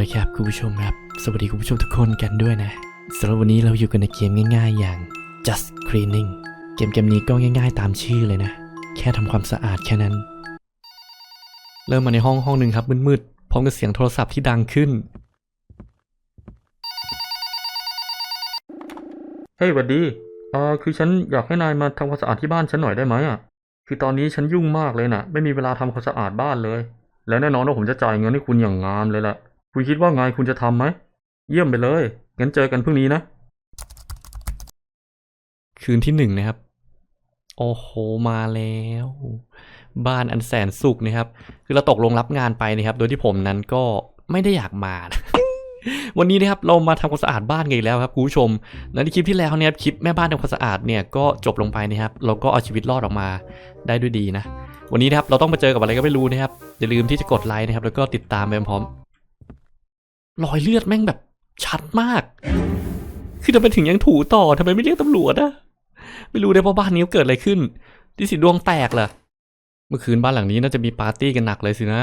ลยครับคุณผู้ชมครับ สวัสดีคุณผู้ชมทุกคนกันด้วยนะสำหรับวันนี้เราอยู่กันในเกมง่ายๆ อย่าง just cleaning เกมเกมนี้ก็ง่ายๆ ตามชื่อเลยนะ แค่ทำความสะอาดแค่นั้น เริ่มมาในห้องห้องหนึ่งครับมืดๆพร้อมกับเสียงโทรศัพท์ที่ดังขึ้นเฮ้ยวัดดีเอ่อคือฉันอยากให้นายมาทำความสะอาดที่บ้านฉันหน่อยได้ไหมอะ คือตอนนี้ฉันยุ่งมากเลยน่ะ ไม่มีเวลาทำความสะอาดบ้านเลย แล้วแน่นอนว่าผมจะจ่ายเงินให้คุณอย่างงามเลยแหละ คุณคิดว่าไงคุณจะทำไหม เยี่ยมไปเลย งั้นเจอกันพรุ่งนี้นะ คืนที่หนึ่งนะครับ โอ้โห มาแล้ว บ้านอันแสนสุขนะครับ คือเราตกลงรับงานไปนะครับ โดยที่ผมนั้นก็ไม่ได้อยากมานะวันนี้นะครับเรามาทำความสะอาดบ้านกันอีกแล้วครับคุณผู้ชมและในคลิปที่แล้วเนี่ยคลิปแม่บ้านทำความสะอาดเนี่ยก็จบลงไปนะครับเราก็เอาชีวิตรอดออกมาได้ด้วยดีนะ วันนี้นะครับเราต้องมาเจอกับอะไรก็ไม่รู้นะครับอย่าลืมที่จะกดไลค์นะครับแล้วก็ติดตามไปพร้อม รอยเลือดแม่งแบบชัดมาก คือทำไมถึงยังถูต่อทำไมไม่เรียกตำรวจอะไม่รู้เลยว่าบ้านนี้เกิดอะไรขึ้นที่สิดวงแตกเหรอเมื่อคืนบ้านหลังนี้น่าจะมีปาร์ตี้กันหนักเลยสินะ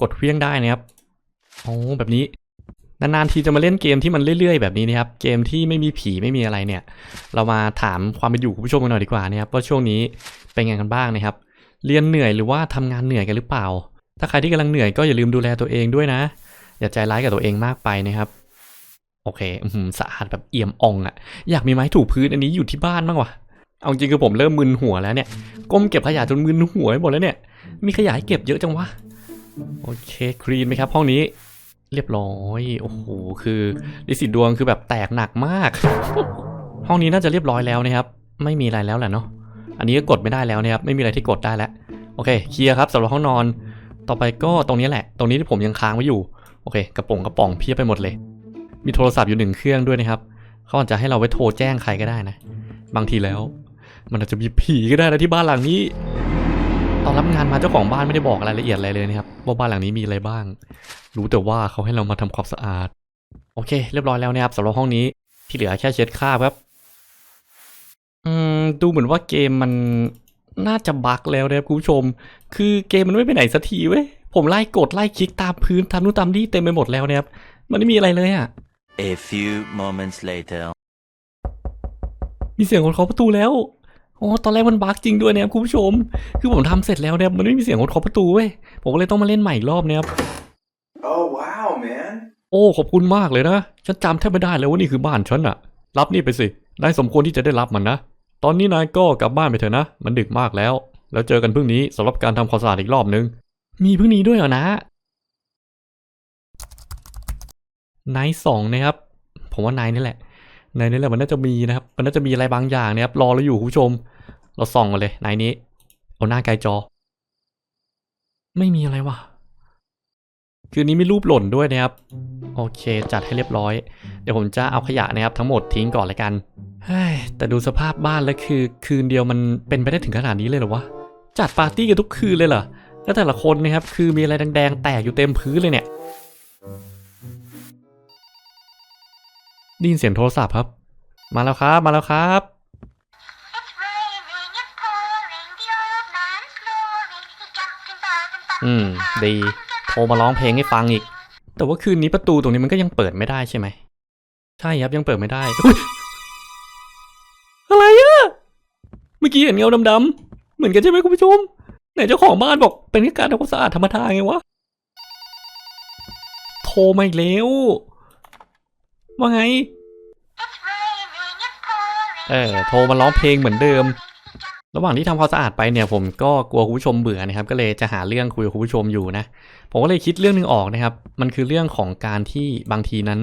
กดเพี้ยงได้นะครับโอ้แบบนี้นานๆทีจะมาเล่นเกมที่มันเรื่อยๆแบบนี้นะครับ เกมที่ไม่มีผีไม่มีอะไรเนี่ย เรามาถามความเป็นอยู่คุณผู้ชมกันหน่อยดีกว่านะครับว่าช่วงนี้เป็นไงกันบ้างนะครับ เรียนเหนื่อยหรือว่าทำงานเหนื่อยกันหรือเปล่า ถ้าใครที่กำลังเหนื่อยก็อย่าลืมดูแลตัวเองด้วยนะ อย่าใจร้ายกับตัวเองมากไปนะครับ โอเคอื้อหือสะอาดแบบเอี่ยมอ่องอะอยากมีไม้ถูพื้นอันนี้อยู่ที่บ้านบ้างวะเอาจริงคือผมเริ่มมึนหัวแล้วเนี่ย ก้มเก็บขยะจนมึนหัวไปหมดแล้วเนี่ย มีขยะให้เก็บเยอะจังวะ โอเคคลีนไหมครับห้องนี้ เรียบร้อย โอ้โห คือดิสิตดวงคือแบบแตกหนักมาก ห้องนี้น่าจะเรียบร้อยแล้วนะครับ ไม่มีอะไรแล้วแหละเนาะ อันนี้ก็กดไม่ได้แล้วนะครับ ไม่มีอะไรที่กดได้แล้ว โอเค เคลียร์ครับสำหรับห้องนอน ต่อไปก็ตรงนี้แหละ ตรงนี้ที่ผมยังค้างไว้อยู่ โอเคกระป๋องกระป๋องเพียบไปหมดเลย มีโทรศัพท์อยู่หนึ่งเครื่องด้วยนะครับเขาอาจจะให้เราไว้โทรแจ้งใครก็ได้นะ บางทีแล้ว มันอาจจะมีผีก็ได้นะที่บ้านหลังนี้ ตอนรับงานมาเจ้าของบ้านไม่ได้บอกรายละเอียดอะไรเลยนะครับว่าบ้านหลังนี้มีอะไรบ้าง รู้แต่ว่าเขาให้เรามาทำความสะอาด โอเค เรียบร้อยแล้วนะครับสำหรับห้องนี้ที่เหลือแค่เช็ดคราบครับ อืมดูเหมือนว่าเกมมันน่าจะบั๊กแล้วนะครับคุณผู้ชม คือเกมมันไม่ไปไหนสักทีเว้ย ผมไล่กดไล่คลิกตามพื้นตามนู่นตามนี่เต็มไปหมดแล้วนะครับมันไม่มีอะไรเลยอะ A few moments later. มีเสียงคนเคาะประตูแล้วโอ้ตอนแรกมันบั๊กจริงด้วยนะครับคุณผู้ชม คือผมทำเสร็จแล้วเนี่ยมันไม่มีเสียงคนเคาะประตูเว้ยผมก็เลยต้องมาเล่นใหม่อีกรอบนะครับ Oh wow, man. โอ้ขอบคุณมากเลยนะฉันจำแทบไม่ได้เลยว่านี่คือบ้านฉันอะรับนี่ไปสินายสมควรที่จะได้รับมันนะตอนนี้นายก็กลับบ้านไปเถอะนะ มันดึกมากแล้ว แล้วเจอกันพรุ่งนี้สำหรับการทำความสะอาดอีกรอบนึง มีพรุ่งนี้ด้วยเหรอนะนายสองนะครับ ผมว่านายนี่แหละนายนี่แหละมันน่าจะมีนะครับ มันน่าจะมีอะไรบางอย่างนะครับ รอเราอยู่คุณผู้ชม เราส่องมาเลยนายนี้ เอาหน้าไกลจอ ไม่มีอะไรวะคืนนี้มีรูปหล่นด้วยนะครับ โอเค จัดให้เรียบร้อย เดี๋ยวผมจะเอาขยะนะครับ ทั้งหมดทิ้งก่อนละกันแต่ดูสภาพบ้านแล้วคือ คืนเดียวมันเป็นไปได้ถึงขนาดนี้เลยเหรอวะจัดปาร์ตี้กันทุกคืนเลยเหรอ แล้วแต่ละคนนะครับคือมีอะไรแดงๆ แตกอยู่เต็มพื้นเลยเนี่ยได้ยินเสียงโทรศัพท์ครับ มาแล้วครับ มาแล้วครับ It's raining, it's pouring, the old man's snoring. He jumped and bowed and bumped อืม ดี โทรมาร้องเพลงให้ฟังอีก แต่ว่าคืนนี้ประตูตรงนี้มันก็ยังเปิดไม่ได้ใช่ไหม ใช่ครับยังเปิดไม่ได้อุ๊ยอะไรอะ เมื่อกี้เห็นเงาดำๆ เหมือนกันใช่ไหมคุณผู้ชม ไหนเจ้าของบ้านบอกเป็นแค่การทำความสะอาดธรรมดาไงวะ โทรมาอีกแล้วว่าไง เออโทรมาร้องเพลงเหมือนเดิม ระหว่างที่ทำความสะอาดไปเนี่ยผมก็กลัวคุณผู้ชมเบื่อนะครับ ก็เลยจะหาเรื่องคุยกับคุณผู้ชมอยู่นะ ผมก็เลยคิดเรื่องหนึ่งออกนะครับ มันคือเรื่องของการที่บางทีนั้น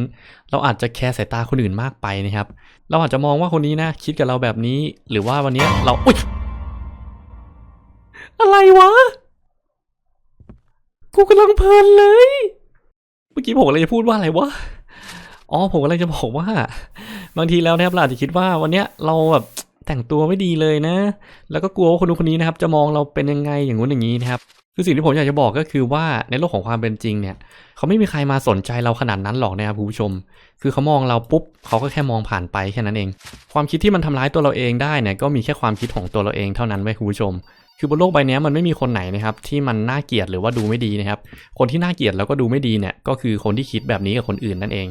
เราอาจจะแคร์สายตาคนอื่นมากไปนะครับ เราอาจจะมองว่าคนนี้นะคิดกับเราแบบนี้ หรือว่าวันนี้เราอุ้ย อะไรวะ กูกำลังเพลินเลย เมื่อกี้ผมอะไรจะพูดว่าอะไรวะ อ๋อผมกำลังจะบอกว่า บางทีแล้วนะครับเราอาจจะคิดว่าวันเนี้ยเราแบบแต่งตัวไม่ดีเลยนะ แล้วก็กลัวว่าคนนู้นคนนี้นะครับ จะมองเราเป็นยังไงอย่างงู้นอย่างนี้นะครับ คือสิ่งที่ผมอยากจะบอกก็คือว่าในโลกของความเป็นจริงเนี่ย เขาไม่มีใครมาสนใจเราขนาดนั้นหรอกนะครับคุณผู้ชม คือเขามองเราปุ๊บเขาก็แค่มองผ่านไปแค่นั้นเอง ความคิดที่มันทำร้ายตัวเราเองได้เนี่ยก็มีแค่ความคิดของตัวเราเองเท่านั้นไว้คุณผู้ชม คือบนโลกใบนี้มันไม่มีคนไหนนะครับที่มันน่าเกลียดหรือว่าดูไม่ดีนะครับ คนที่น่าเกลียดแล้วก็ดูไม่ดีเนี่ยก็คือคนที่คิดแบบนี้กับคนอื่นนั่นเอง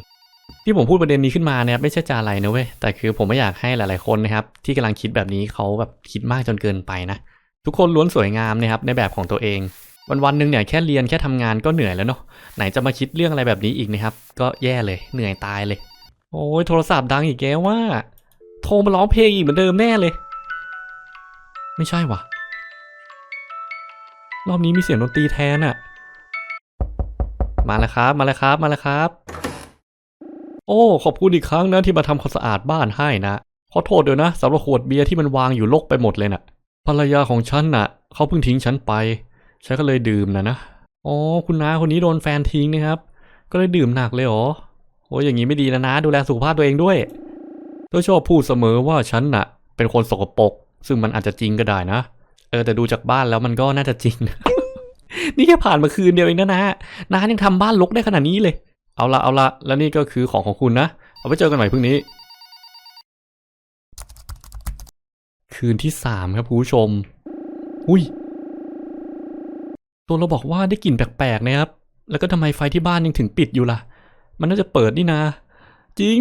ที่ผมพูดประเด็นนี้ขึ้นมาเนี่ยไม่ใช่จะอะไรนะเว้ยแต่คือผมไม่อยากให้หลาย ๆคนนะครับที่กำลังคิดแบบนี้เขาแบบคิดมากจนเกินไปนะ ทุกคนล้วนสวยงามนะครับในแบบของตัวเอง วันวันหนึ่งเนี่ยแค่เรียนแค่ทำงานก็เหนื่อยแล้วเนาะไหนจะมาคิดเรื่องอะไรแบบนี้อีกนะครับ ก็แย่เลยเหนื่อยตายเลย โอ้ยโทรศัพท์ดังอีกแกว่า โทรมาร้องเพลงอีกเหมือนเดิมแน่เลย ไม่ใช่วะรอบนี้มีเสียงดนตรีแทนอะมาแล้วครับ มาแล้วครับ มาแล้วครับ โอ้ ขอบคุณอีกครั้งนะที่มาทำความสะอาดบ้านให้นะขอโทษเดี๋ยวนะสำหรับขวดเบียร์ที่มันวางอยู่ลกไปหมดเลยน่ะ ภรรยาของฉันน่ะเขาเพิ่งทิ้งฉันไปฉันก็เลยดื่มนะนะอ๋อคุณน้าคนนี้โดนแฟนทิ้งนะครับ ก็เลยดื่มหนักเลยเหรอโอ้ยอย่างนี้ไม่ดีนะนะดูแลสุขภาพตัวเองด้วยเธอชอบพูดเสมอว่าฉันน่ะ เป็นคนสกปรกซึ่งมันอาจจะจริงก็ได้นะเออแต่ดูจากบ้านแล้วมันก็น่าจะจริงนะนี่แค่ผ่านมาคืนเดียวเองนะนะน้ายังทำบ้านรกได้ขนาดนี้เลย เอาละเอาละแล้วนี่ก็คือของของคุณนะ เอาไว้เจอกันใหม่พรุ่งนี้ คืนที่สามครับคุณผู้ชม อุ้ย ตัวเราบอกว่าได้กลิ่นแปลกๆนะครับ แล้วก็ทำไมไฟที่บ้านยังถึงปิดอยู่ล่ะ มันน่าจะเปิดนี่นะ จริง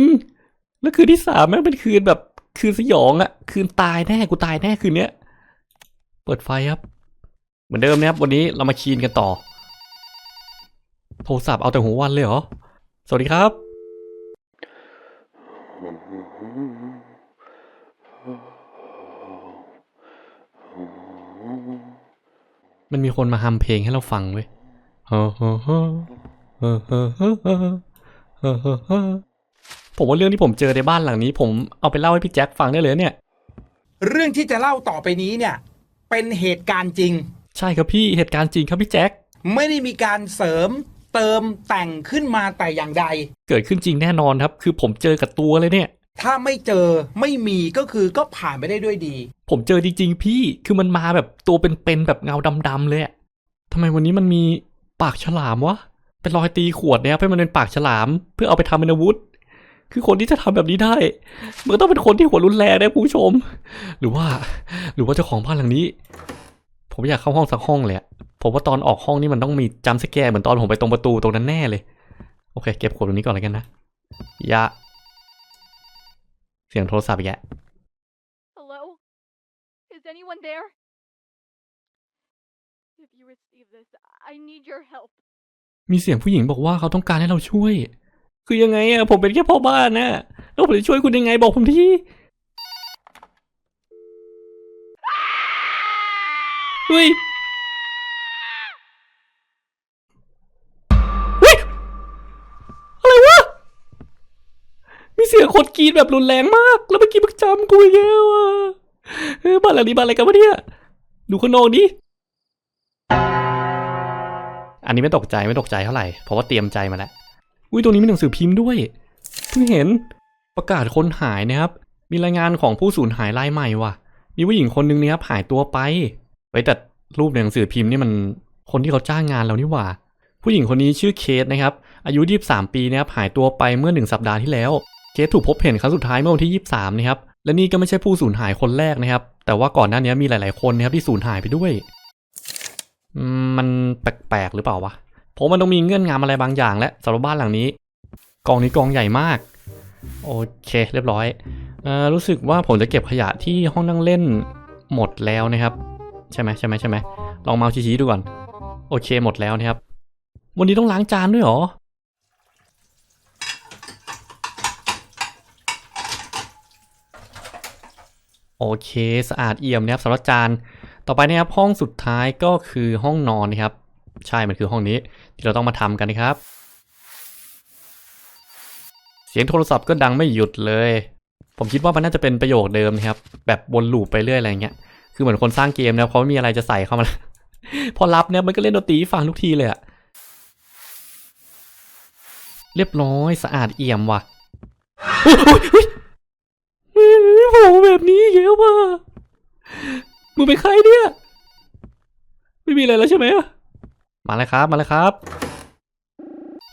แล้วคืนที่สามแม่งเป็นคืนแบบคืนสยองอะ คืนตายแน่ กูตายแน่คืนเนี้ย เปิดไฟครับ เหมือนเดิมนะครับ วันนี้เรามาคีนกันต่อ โทรศัพท์เอาแต่หัววันเลยเหรอ สวัสดีครับ มันมีคนมาฮัมเพลงให้เราฟังเว้ยผมว่าเรื่องที่ผมเจอในบ้านหลังนี้ ผมเอาไปเล่าให้พี่แจ็คฟังได้เลยเนี่ย เรื่องที่จะเล่าต่อไปนี้เนี่ย เป็นเหตุการณ์จริง ใช่ครับพี่เหตุการณ์จริงครับพี่แจ็คไม่ได้มีการเสริมเติมแต่งขึ้นมาแต่อย่างใด เกิดขึ้นจริงแน่นอนครับ คือผมเจอกับตัวเลยเนี่ย ถ้าไม่เจอไม่มีก็คือก็ผ่านไปได้ด้วยดี ผมเจอจริงๆ พี่คือมันมาแบบตัวเป็นๆแบบเงาดำๆเลยอะทำไมวันนี้มันมีปากฉลามวะเป็นรอยตีขวดเนี่ยให้มันเป็นปากฉลาม เพื่อเอาไปทำเป็นอาวุธ คือคนที่จะทำแบบนี้ได้มันต้องเป็นคนที่หัวรุนแรงนะผู้ชม หรือว่า หรือว่าเจ้าของบ้านหลังนี้ ผมอยากเข้าห้องสักห้องเลยอะผมว่าตอนออกห้องนี่มันต้องมีจัมป์สแกร์เหมือนตอนผมไปตรงประตูตรงนั้นแน่เลย โอเค เก็บขวดตรงนี้ก่อนแล้วกันนะยา เสียงโทรศัพท์อีกแก Hello? Is anyone there? If you receive this, I need your help. มีเสียงผู้หญิงบอกว่าเขาต้องการให้เราช่วย คือยังไงอะผมเป็นแค่พ่อบ้านนะแล้วผมจะช่วยคุณยังไงบอกผมทีเฮ้ย ยงคนกรีดแบบรุนแรงมาก แล้วเมื่อกี้มันจำกูอีกแล้วอะเฮ้ยบ้านหลังนี้บ้านอะไรกันวะเนี่ยดูข้างนอกดิอันนี้ไม่ตกใจไม่ตกใจเท่าไหร่เพราะว่าเตรียมใจมาแล้วอุ้ยตรงนี้มีหนังสือพิมพ์ด้วยเพิ่งเห็นประกาศคนหายนะครับ มีรายงานของผู้สูญหายรายใหม่ว่ะ มีผู้หญิงคนนึงนะครับหายตัวไปไว้แต่รูปในหนังสือพิมพ์นี่มันคนที่เขาจ้างงานเรานี่หว่า ผู้หญิงคนนี้ชื่อเคสนะครับ อายุ 23 ปีนะครับหายตัวไปเมื่อหนึ่งสัปดาห์ที่แล้ว เคสถูกพบเห็นครั้งสุดท้ายเมื่อวันที่ 23 นะครับ และนี่ก็ไม่ใช่ผู้สูญหายคนแรกนะครับ แต่ว่าก่อนหน้านี้มีหลาย ๆ คนนะครับที่สูญหายไปด้วย มันแปลกๆหรือเปล่าวะ ผมมันต้องมีเงื่อนงำอะไรบางอย่าง และสำหรับบ้านหลังนี้ กองนี้กองใหญ่มาก โอเค เรียบร้อยออรู้สึกว่าผมจะเก็บขยะที่ห้องนั่งเล่นหมดแล้วนะครับ ใช่ไหมใช่ไหมใช่ไหมลองเมาส์ชี้ๆดูก่อน โอเคหมดแล้วนะครับ วันนี้ต้องล้างจานด้วยหรอ โอเค สะอาดเอี่ยมนะครับสำหรับจานต่อไปนะครับห้องสุดท้ายก็คือห้องนอนนะครับ ใช่มันคือห้องนี้ที่เราต้องมาทำกันนะครับ เสียงโทรศัพท์ก็ดังไม่หยุดเลย ผมคิดว่ามันน่าจะเป็นประโยคเดิมนะครับ แบบวนลูปไปเรื่อยอะไรเงี้ยคือเหมือนคนสร้างเกมนะเขาไม่มีอะไรจะใส่เข้ามา พอรับเนี่ยมันก็เล่นดนตรีฟังทุกทีเลยอะเรียบร้อยสะอาดเอี่ยมว่ะเฮ้ยเฮ้ยเฮ้ยไม่บอก แบบนี้อีกแล้วว่ะมึงเป็นใครเนี่ย ไม่มีอะไรแล้วใช่ไหมอะมาเลยครับ มาเลยครับ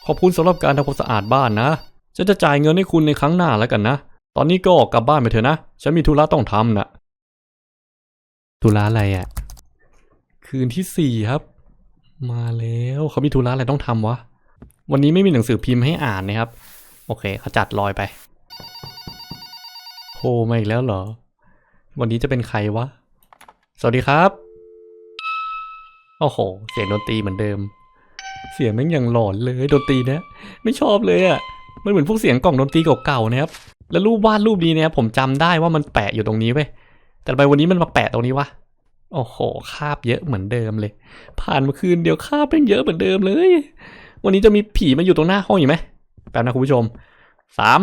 ขอบคุณสำหรับการทำความสะอาดบ้านนะ ฉันจะจ่ายเงินให้คุณในครั้งหน้าแล้วกันนะ ตอนนี้ก็กลับบ้านไปเถอะนะ ฉันมีธุระต้องทำนะธุระอะไรอะ่ะ คืนที่สี่ครับ มาแล้วเขามีธุระอะไรต้องทำวะ วันนี้ไม่มีหนังสือพิมพ์ให้อ่านนะครับ โอเคเขาจัดลอยไป โทรมาอีกแล้วเหรอ วันนี้จะเป็นใครวะ สวัสดีครับ โอ้โห เสียงดนตรีเหมือนเดิม เสียงแม่งยังหลอนเลยดนตรีเนี้ยไม่ชอบเลยอะ่ะ มันเหมือนพวกเสียงกล่องดนตรีเก่าๆนะครับ แล้วรูปวาดรูปนี้เนี่ยผมจำได้ว่ามันแปะอยู่ตรงนี้เว้ย แต่ทำไมวันนี้มันมาแปะตรงนี้วะ โอ้โห คาบเยอะเหมือนเดิมเลย ผ่านมาคืนเดียวคาบเป็นเยอะเหมือนเดิมเลย วันนี้จะมีผีมาอยู่ตรงหน้าห้องอยู่ไหมแป๊บนะคุณผู้ชมสาม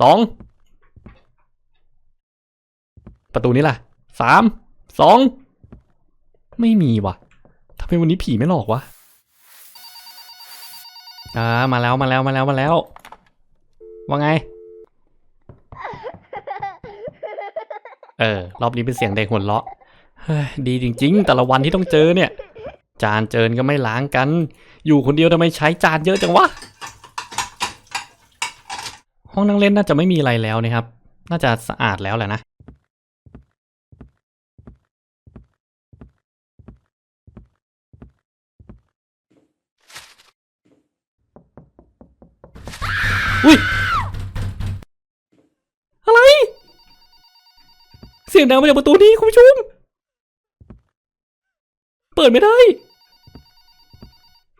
สอง ประตูนี้ล่ะสามสองไม่มีว่ะทำไมวันนี้ผีไม่หลอกวะอ่ามาแล้วมาแล้วมาแล้วมาแล้ว ว่าไง เออ รอบนี้เป็นเสียงเด็กหัวเราะดีจริง ๆ แต่ละวันที่ต้องเจอเนี่ย จานเจินก็ไม่ล้างกัน อยู่คนเดียวทำไมใช้จานเยอะจังวะ ห้องนั่งเล่นน่าจะไม่มีอะไรแล้วนะครับ น่าจะสะอาดแล้วแหละนะ สียงดังมาจากประตูนี้คุณผู้ชม เปิดไม่ได้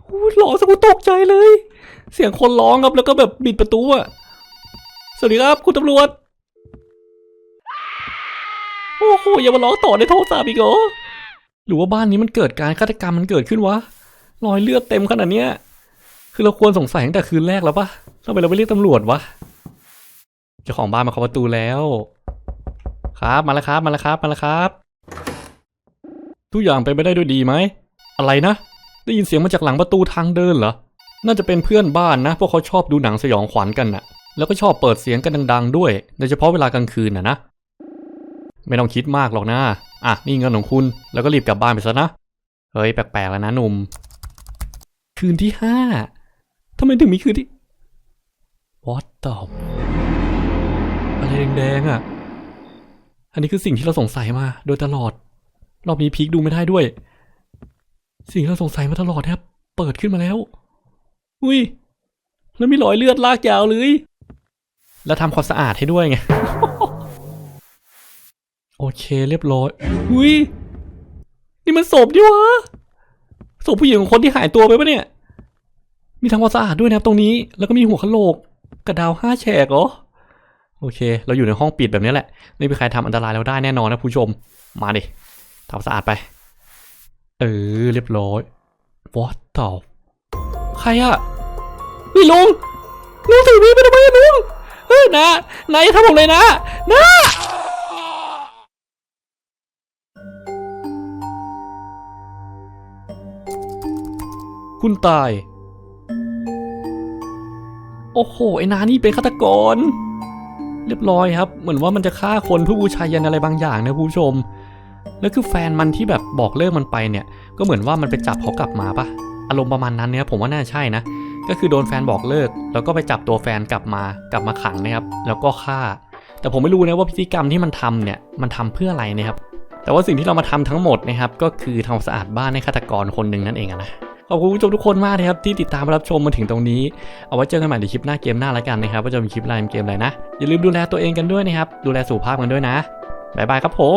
โอ้หลอนสกูตกใจเลย เสียงคนร้องครับแล้วก็แบบบิดประตูอะสวัสดีครับคุณตำรวจ โอ้โหอย่ามาร้องต่อในโทรศัพท์อีกเหรอ หรือว่าบ้านนี้มันเกิดการฆาตกรรมมันเกิดขึ้นวะ รอยเลือดเต็มขนาดเนี้ย คือเราควรสงสัยตั้งแต่คืนแรกแล้วปะทำไมเราไม่เรียกตำรวจวะ เจ้าของบ้านมาเคาะประตูแล้ว ครับ มาแล้วครับ มาแล้วครับ มาแล้วครับ ทุกอย่างเป็นไปได้ด้วยดีไหม อะไรนะ ได้ยินเสียงมาจากหลังประตูทางเดินเหรอ น่าจะเป็นเพื่อนบ้านนะ พวกเขาชอบดูหนังสยองขวัญกันน่ะ แล้วก็ชอบเปิดเสียงกันดัง ๆ ด้วย โดยเฉพาะเวลากลางคืนน่ะนะ ไม่ต้องคิดมากหรอกนะ อะ นี่เงินของคุณ แล้วก็รีบกลับบ้านไปซะนะ เฮ้ย แปลกๆแล้วนะหนุ่ม คืนที่ห้าทำไมถึงมีคืนที่ What the อะไรแดงๆอะ อันนี้คือสิ่งที่เราสงสัยมาโดยตลอด รอบนี้พีคดูไม่ได้ด้วย สิ่งที่เราสงสัยมาตลอดครับ เปิดขึ้นมาแล้ว อุ้ย แล้วมีรอยเลือดลากยาวเลย แล้วทำความสะอาดให้ด้วยไง โอเคเรียบร้อย อุ้ย นี่มันศพดิวะ ศพผู้หญิงของคนที่หายตัวไปปะเนี่ย มีทำความสะอาดด้วยนะครับตรงนี้ แล้วก็มีหัวกะโหลกกระดาวห้าแฉกเหรอ โอเค เราอยู่ในห้องปิดแบบนี้แหละ ไม่มีใครทำอันตรายเราได้แน่นอนนะผู้ชม มาดิทำสะอาดไป เออ เรียบร้อย What the ใครอะนี่ลุงลุงถือมีดไปทำไมลุงเฮ้ยนะนายอย่าทำผมเลยนะนะคุณตาย โอ้โห ไอ้นานี่เป็นฆาตกร เรียบร้อยครับ เหมือนว่ามันจะฆ่าคนเพื่อบูชายันอะไรบางอย่างนะผู้ชม แล้วคือแฟนมันที่แบบบอกเลิกมันไปเนี่ย ก็เหมือนว่ามันไปจับเขากลับมาปะอารมณ์ประมาณนั้นเนี่ยผมว่าน่าใช่นะ ก็คือโดนแฟนบอกเลิก แล้วก็ไปจับตัวแฟนกลับมากลับมาขังนะครับ แล้วก็ฆ่า แต่ผมไม่รู้นะว่าพิธีกรรมที่มันทำเนี่ยมันทำเพื่ออะไรนะครับ แต่ว่าสิ่งที่เรามาทำทั้งหมดนะครับก็คือทำความสะอาดบ้านให้ฆาตกรคนหนึ่งนั่นเองนะ ขอบคุณผู้ชมทุกคนมากนะครับที่ติดตามรับชมมาถึงตรงนี้ เอาไว้เจอกันใหม่ในคลิปหน้าเกมหน้าแล้วกันนะครับว่าจะมีคลิปอะไรเกมอะไรนะ อย่าลืมดูแลตัวเองกันด้วยนะครับ ดูแลสุขภาพกันด้วยนะบ๊ายบายครับผม